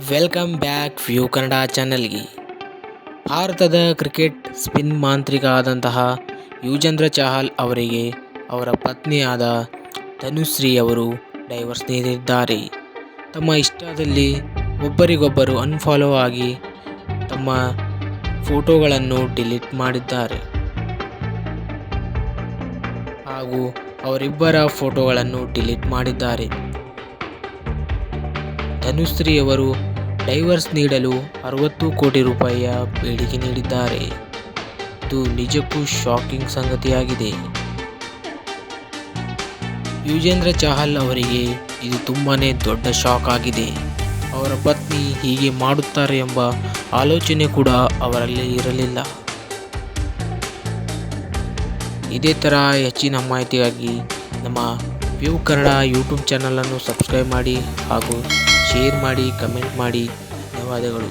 Welcome back view Kannada ಚಾನಲ್ಗೆ ಭಾರತದ cricket spin ಮಾಂತ್ರಿಕ ಆದಂತಹ ಯುಜೇಂದ್ರ ಚಹಲ್ ಅವರಿಗೆ ಅವರ ಪತ್ನಿಯಾದ ಧನುಶ್ರೀ ಅವರು ಡೈವರ್ಸ್ ನೀಡಿದ್ದಾರೆ. ತಮ್ಮ ಇಷ್ಟದಲ್ಲಿ ಒಬ್ಬರಿಗೊಬ್ಬರು ಅನ್ಫಾಲೋ ಆಗಿ ತಮ್ಮ ಫೋಟೋಗಳನ್ನು ಡಿಲೀಟ್ ಮಾಡಿದ್ದಾರೆ. ಹಾಗೂ ಅವರಿಬ್ಬರ ಫೋಟೋಗಳನ್ನು ಡಿಲೀಟ್ ಮಾಡಿದ್ದಾರೆ. ಧನುಶ್ರೀ ಅವರು ಡೈವರ್ಸ್ ನೀಡಲು ಅರವತ್ತು ಕೋಟಿ ರೂಪಾಯಿಯ ಬೇಡಿಕೆ ನೀಡಿದ್ದಾರೆ. ಇದು ನಿಜಕ್ಕೂ ಶಾಕಿಂಗ್ ಸಂಗತಿಯಾಗಿದೆ. ಯುಜೇಂದ್ರ ಚಹಲ್ ಅವರಿಗೆ ಇದು ತುಂಬಾ ದೊಡ್ಡ ಶಾಕ್ ಆಗಿದೆ. ಅವರ ಪತ್ನಿ ಹೀಗೆ ಮಾಡುತ್ತಾರೆ ಎಂಬ ಆಲೋಚನೆ ಕೂಡ ಅವರಲ್ಲಿ ಇರಲಿಲ್ಲ. ಇದೇ ಥರ ಹೆಚ್ಚಿನ ಮಾಹಿತಿಗಾಗಿ ನಮ್ಮ ವ್ಯೂ ಕನ್ನಡ ಯೂಟ್ಯೂಬ್ ಚಾನಲನ್ನು ಸಬ್ಸ್ಕ್ರೈಬ್ ಮಾಡಿ ಹಾಗೂ ಶೇರ್ ಮಾಡಿ ಕಮೆಂಟ್ ಮಾಡಿ. ಧನ್ಯವಾದಗಳು.